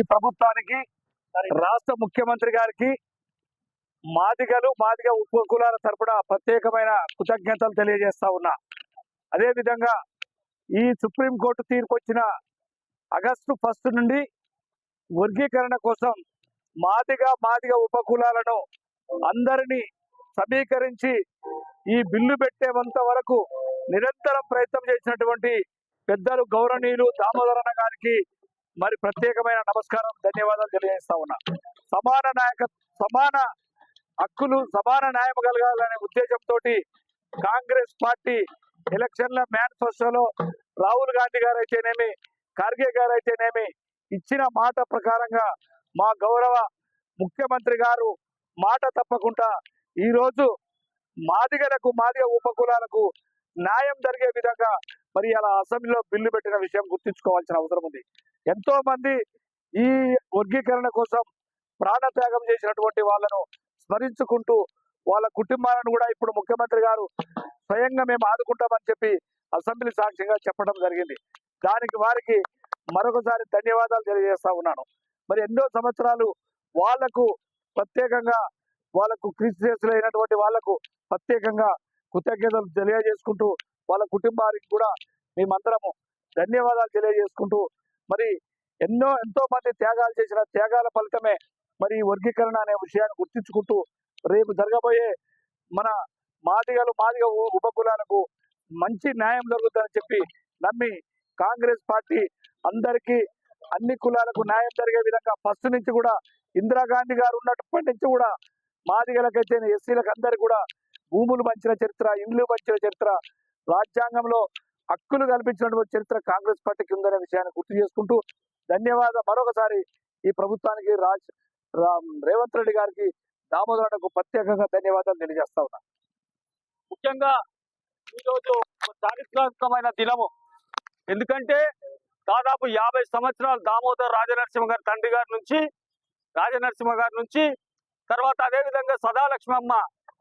ఈ ప్రభుత్వానికి రాష్ట్ర ముఖ్యమంత్రి గారికి మాదిగలు మాదిగ ఉప కులాల తరపున ప్రత్యేకమైన కృతజ్ఞతలు తెలియజేస్తా ఉన్నా. అదే విధంగా ఈ సుప్రీంకోర్టు తీర్పు వచ్చిన ఆగస్టు ఫస్ట్ నుండి వర్గీకరణ కోసం మాదిగ మాదిగ ఉపకులాలను అందరినీ సమీకరించి ఈ బిల్లు పెట్టేంత వరకు నిరంతరం ప్రయత్నం చేసినటువంటి పెద్దలు గౌరవనీయులు దామోదరణ గారికి మరి ప్రత్యేకమైన నమస్కారం ధన్యవాదాలు తెలియజేస్తా ఉన్నా. సమాన నాయక సమాన హక్కులు సమాన న్యాయం కలగాలనే ఉద్దేశంతో కాంగ్రెస్ పార్టీ ఎలక్షన్ల మేనిఫెస్టోలో రాహుల్ గాంధీ గారు అయితేనేమి ఖార్గే గారు అయితేనేమి ఇచ్చిన మాట ప్రకారంగా మా గౌరవ ముఖ్యమంత్రి గారు మాట తప్పకుండా ఈరోజు మాదిగలకు మాదిగ ఉపకులాలకు న్యాయం జరిగే విధంగా మరి అలా అసెంబ్లీలో బిల్లు పెట్టిన విషయం గుర్తుంచుకోవాల్సిన అవసరం ఉంది. ఎంతో మంది ఈ వర్గీకరణ కోసం ప్రాణత్యాగం చేసినటువంటి వాళ్ళను స్మరించుకుంటూ వాళ్ళ కుటుంబాలను కూడా ఇప్పుడు ముఖ్యమంత్రి గారు స్వయంగా మేము ఆదుకుంటామని చెప్పి అసెంబ్లీ సాక్ష్యంగా చెప్పడం జరిగింది. దానికి వారికి మరొకసారి ధన్యవాదాలు తెలియజేస్తా ఉన్నాను. మరి ఎన్నో సంవత్సరాలు వాళ్ళకు ప్రత్యేకంగా వాళ్ళకు క్రిస్టియన్స్ అయినటువంటి వాళ్ళకు ప్రత్యేకంగా కృతజ్ఞతలు తెలియజేసుకుంటూ వాళ్ళ కుటుంబానికి కూడా మేమందరము ధన్యవాదాలు తెలియజేసుకుంటూ మరి ఎన్నో ఎంతో మంది త్యాగాలు చేసిన త్యాగాల ఫలితమే మరి వర్గీకరణ అనే విషయాన్ని గుర్తించుకుంటూ రేపు జరగబోయే మన మాదిగలు మాదిగ ఉప ఉపకులాలకు మంచి న్యాయం జరుగుతుందని చెప్పి నమ్మి కాంగ్రెస్ పార్టీ అందరికీ అన్ని కులాలకు న్యాయం జరిగే విధంగా ఫస్ట్ నుంచి కూడా ఇందిరాగాంధీ గారు ఉన్నప్పటి నుంచి కూడా మాదిగలకైతే ఎస్సీలకు అందరికీ కూడా భూములు పంచిన చరిత్ర ఇండ్లు పంచిన చరిత్ర రాజ్యాంగంలో హక్కులు కల్పించినటువంటి చరిత్ర కాంగ్రెస్ పార్టీకి ఉందనే విషయాన్ని గుర్తు చేసుకుంటూ ధన్యవాదాలు. మరొకసారి ఈ ప్రభుత్వానికి రాజ్ రా- రేవంత్ రెడ్డి గారికి దామోదరులకు ప్రత్యేకంగా ధన్యవాదాలు తెలియజేస్తా ఉన్నా. ముఖ్యంగా ఈరోజు చారిత్రాత్మకమైన దినము. ఎందుకంటే దాదాపు యాభై సంవత్సరాలు దామోదర్ రాజనరసింహ గారి తండ్రి గారి నుంచి రాజనరసింహ గారి నుంచి తర్వాత అదేవిధంగా సదాలక్ష్మమ్మ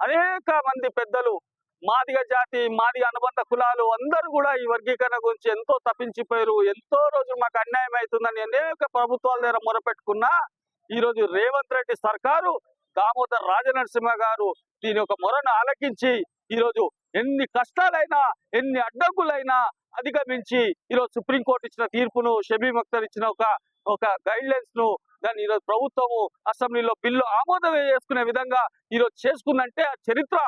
అనేక మంది పెద్దలు మాదిగ జాతి మాదిగ అనుబంధ కులాలు అందరూ కూడా ఈ వర్గీకరణ గురించి ఎంతో తప్పించిపోయారు. ఎంతో రోజులు మాకు అన్యాయం అవుతుందని అనేక ప్రభుత్వాల దగ్గర మొరపెట్టుకున్నా ఈ రోజు రేవంత్ రెడ్డి సర్కారు దామోదర్ రాజనరసింహ గారు దీని యొక్క మొరను ఆలకించి ఈరోజు ఎన్ని కష్టాలైనా ఎన్ని అడ్డంకులైనా అధిగమించి ఈరోజు సుప్రీంకోర్టు ఇచ్చిన తీర్పును షబీ మక్తర్ ఇచ్చిన ఒక ఒక గైడ్ లైన్స్ను దాన్ని ఈరోజు ప్రభుత్వము అసెంబ్లీలో బిల్లు ఆమోదం చేసుకునే విధంగా ఈరోజు చేసుకుందంటే ఆ చరిత్ర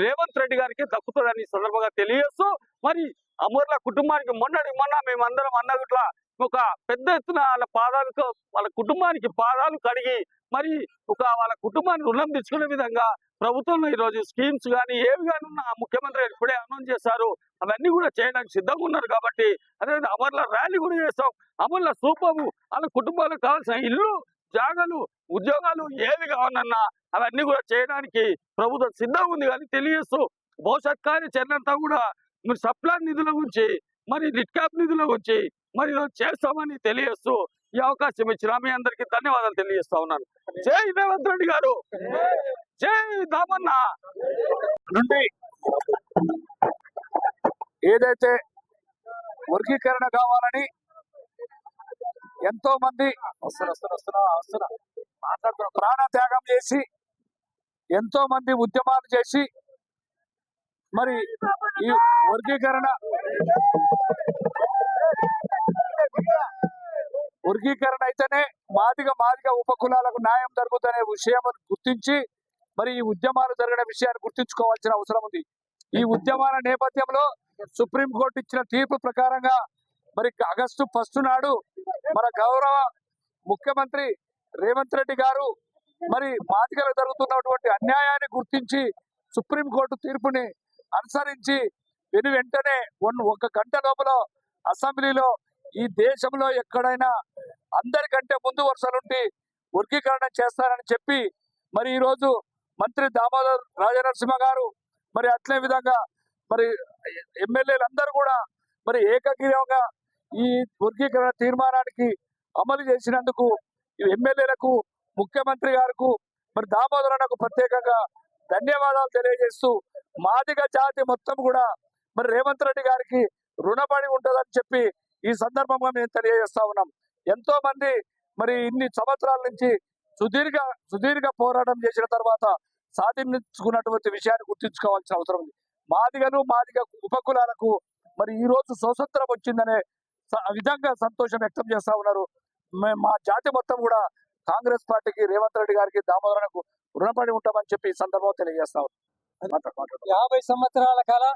రేవంత్ రెడ్డి గారికి దక్కుతుందని సందర్భంగా తెలియజేస్తూ మరి అమూర్ల కుటుంబానికి మొన్నటి మొన్న మేమందరం అన్నగిట్లా ఒక పెద్ద ఎత్తున వాళ్ళ పాదాలకు వాళ్ళ కుటుంబానికి పాదాలు కడిగి మరి ఒక వాళ్ళ కుటుంబాన్ని రుణం తెచ్చుకునే విధంగా ప్రభుత్వం ఈరోజు స్కీమ్స్ కానీ ఏవి కానీ ఉన్న ముఖ్యమంత్రి ఇప్పుడే అనౌన్స్ చేశారు. అవన్నీ కూడా చేయడానికి సిద్ధంగా ఉన్నారు కాబట్టి అదేవిధంగా అమర్ల ర్యాలీ కూడా చేస్తాం. అమర్ల సూపము వాళ్ళ కుటుంబాలకు కావాల్సిన ఇల్లు జాగాలు ఉద్యోగాలు ఏవి కావాలన్నా అవన్నీ కూడా చేయడానికి ప్రభుత్వం సిద్ధంగా ఉంది కానీ తెలియజేస్తూ భవిష్యత్ కార్యాచరణంతా కూడా మరి సప్లాన్ నిధుల గురించి మరి రిట్కాప్ నిధుల గురించి మరి చేస్తామని తెలియస్తూ ఈ అవకాశం ఇచ్చిన మీ అందరికి ధన్యవాదాలు తెలియజేస్తా ఉన్నాను. జై రేవంత్ రెడ్డి గారు! జై దామన్న! నుండి ఏదైతే వర్గీకరణ కావాలని ఎంతో మంది ప్రాణ త్యాగం చేసి ఎంతో మంది ఉద్యమాలు చేసి మరి ఈ వర్గీకరణ వర్గీకరణ అయితేనే మాదిగ మాదిగ ఉపకులాలకు న్యాయం జరుగుతుందనే విషయం గుర్తించి మరి ఈ ఉద్యమాలు జరిగిన విషయాన్ని గుర్తుంచుకోవాల్సిన అవసరం ఉంది. ఈ ఉద్యమాల నేపథ్యంలో సుప్రీంకోర్టు ఇచ్చిన తీర్పు ప్రకారంగా మరి ఆగస్టు ఫస్ట్ నాడు మన గౌరవ ముఖ్యమంత్రి రేవంత్ రెడ్డి గారు మరి మాదిగలు జరుగుతున్నటువంటి అన్యాయాన్ని గుర్తించి సుప్రీంకోర్టు తీర్పుని అనుసరించి వెను వెంటనే వన్- ఒక గంట లోపల అసెంబ్లీలో ఈ దేశంలో ఎక్కడైనా అందరికంటే ముందు వరుసలుండి వర్గీకరణ చేస్తారని చెప్పి మరి ఈరోజు మంత్రి దామోదర్ రాజనరసింహ గారు మరి అట్లే విధంగా మరి ఎమ్మెల్యేలు అందరూ కూడా మరి ఏకగ్రీవంగా ఈ వర్గీకరణ తీర్మానానికి అమలు చేసినందుకు ఎమ్మెల్యేలకు ముఖ్యమంత్రి గారికి మరి దామోదరనకు ప్రత్యేకంగా ధన్యవాదాలు తెలియజేస్తూ మాదిగ జాతి మొత్తం కూడా మరి రేవంత్ రెడ్డి గారికి రుణపడి ఉంటుందని చెప్పి ఈ సందర్భంగా మేము తెలియజేస్తా ఉన్నాం. ఎంతో మంది మరి ఇన్ని సంవత్సరాల నుంచి సుదీర్ఘ సుదీర్ఘ పోరాటం చేసిన తర్వాత సాధించుకున్నటువంటి విషయాన్ని గుర్తుంచుకోవాల్సిన అవసరం ఉంది. మాదిగను మాదిగ ఉపకులాలకు మరి ఈ రోజు స్వతంత్రం వచ్చిందనే స- విధంగా సంతోషం వ్యక్తం చేస్తా ఉన్నారు. మా జాతి మొత్తం కూడా కాంగ్రెస్ పార్టీకి రేవంత్ రెడ్డి గారికి దామోదరణకు రుణపడి ఉంటామని చెప్పి ఈ సందర్భంలో తెలియజేస్తా ఉన్నాం. యాభై సంవత్సరాల కాల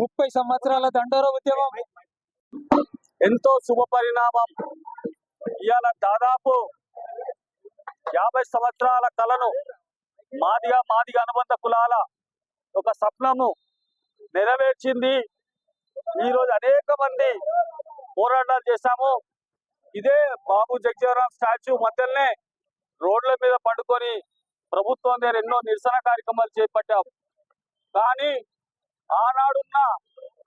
ముప్పై సంవత్సరాల దండోర ఉద్యమం. ఎంతో శుభ పరిణామం. ఇవాళ దాదాపు యాభై సంవత్సరాల కళను మాదిగా మాదిగా అనుబంధ కులాల ఒక స్వప్నము నెరవేర్చింది. ఈరోజు అనేక మంది పోరాటాలు చేశాము. ఇదే బాబు జగజీవరాం స్టాచ్యూ మధ్యలోనే రోడ్ల మీద పడుకొని ప్రభుత్వం దగ్గర ఎన్నో నిరసన కార్యక్రమాలు చేపట్టాం. కానీ ఆనాడున్న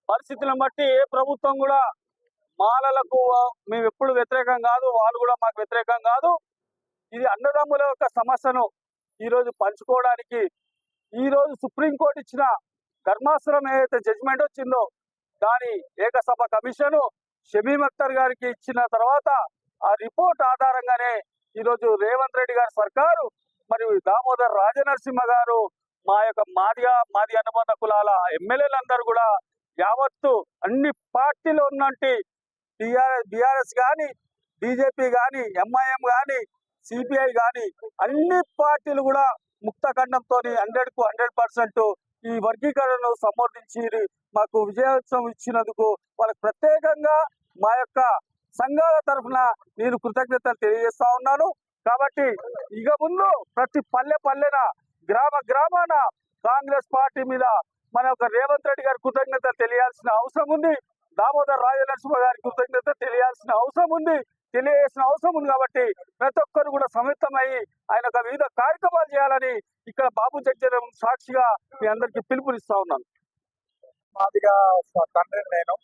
పరిస్థితులను బట్టి ఏ ప్రభుత్వం కూడా మాలలకు మేము ఎప్పుడు వ్యతిరేకం కాదు వాళ్ళు కూడా మాకు వ్యతిరేకం కాదు. ఇది అన్నదమ్ముల యొక్క సమస్యను ఈరోజు పంచుకోవడానికి ఈరోజు సుప్రీంకోర్టు ఇచ్చిన ధర్మాసనం ఏదైతే జడ్జిమెంట్ వచ్చిందో దాని ఏకసభ కమిషను షమీమ్ అఖ్తర్ గారికి ఇచ్చిన తర్వాత ఆ రిపోర్ట్ ఆధారంగానే ఈరోజు రేవంత్ రెడ్డి గారి సర్కారు మరియు దామోదర్ రాజనరసింహ గారు మా యొక్క మాదిగా మాది అనుబంధ కులాల ఎమ్మెల్యేలందరూ కూడా యావత్తు అన్ని పార్టీలు ఉన్నట్టు టిఆర్ఎస్ బీఆర్ఎస్ కానీ బీజేపీ కానీ ఎంఐఎం కానీ సిపిఐ కానీ అన్ని పార్టీలు కూడా ముక్త ఖండంతో హండ్రెడ్కు హండ్రెడ్ పర్సెంట్ ఈ వర్గీకరణను సమర్థించి మాకు విజయోత్సవం ఇచ్చినందుకు వాళ్ళకి ప్రత్యేకంగా మా యొక్క సంఘాల తరఫున నేను కృతజ్ఞతలు తెలియజేస్తా ఉన్నాను. కాబట్టి ఇక ముందు ప్రతి పల్లె పల్లెన గ్రామ గ్రామాన కాంగ్రెస్ పార్టీ మీద మన యొక్క రేవంత్ రెడ్డి గారి కృతజ్ఞత తెలియాల్సిన అవసరం ఉంది. దామోదర్ రాజనరసింహ గారి కృతజ్ఞత తెలియాల్సిన అవసరం ఉంది. తెలియజేసిన అవసరం ఉంది కాబట్టి ప్రతి ఒక్కరు కూడా సమితమై ఆయన ఒక వివిధ కార్యక్రమాలు చేయాలని ఇక్కడ బాబు జగ్జనం సాక్షిగా మీ అందరికి పిలుపునిస్తా ఉన్నాను. మాదిగా తండ్రి నేను.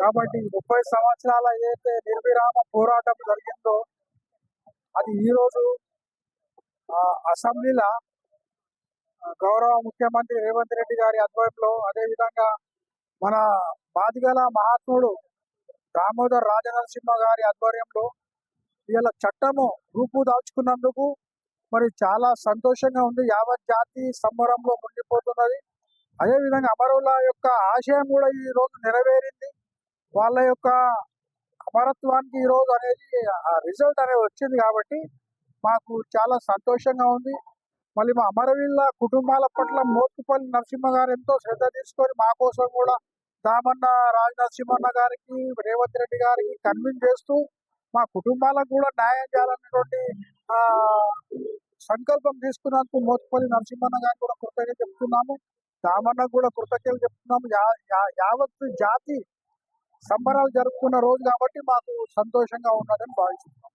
కాబట్టి ముప్పై సంవత్సరాల ఏదైతే నిర్విరామ పోరాటం జరిగిందో అది ఈరోజు ఆ, అసెంబ్లీలో గౌరవ ముఖ్యమంత్రి రేవంత్ రెడ్డి గారి అధ్వర్యంలో అదేవిధంగా మన బాదిగల మహాత్ముడు దామోదర్ రాజనరసింహ గారి ఆధ్వర్యంలో ఇలా చట్టము రూపు దాల్చుకున్నందుకు మరి చాలా సంతోషంగా ఉంది. యావత్ జాతి సంబరంలో మునిగిపోతున్నది. అదేవిధంగా అమరుల యొక్క ఆశయం కూడా ఈ రోజు నెరవేరింది. వాళ్ళ యొక్క అమరత్వానికి ఈ రోజు అనేది ఆ రిజల్ట్ అనేది వచ్చింది కాబట్టి మాకు చాలా సంతోషంగా ఉంది. మళ్ళీ మా అమరవీళ్ళ కుటుంబాల పట్ల మోత్కుపల్లి నరసింహ గారు ఎంతో శ్రద్ధ తీసుకొని మా కోసం కూడా దామన్న రాజ నరసింహన్న గారికి రేవంత్ రెడ్డి గారికి కన్విన్స్ చేస్తూ మా కుటుంబాలకు కూడా న్యాయం చేయాలనేటువంటి సంకల్పం తీసుకున్నందుకు మోతుపల్లి నరసింహన్న గారికి కూడా కృతజ్ఞత చెప్తున్నాము. దామన్నకు కూడా కృతజ్ఞతలు చెప్తున్నాము. యావత్ జాతి సంబరాలు జరుపుకున్న రోజు కాబట్టి మాకు సంతోషంగా ఉన్నదని భావిస్తున్నాం.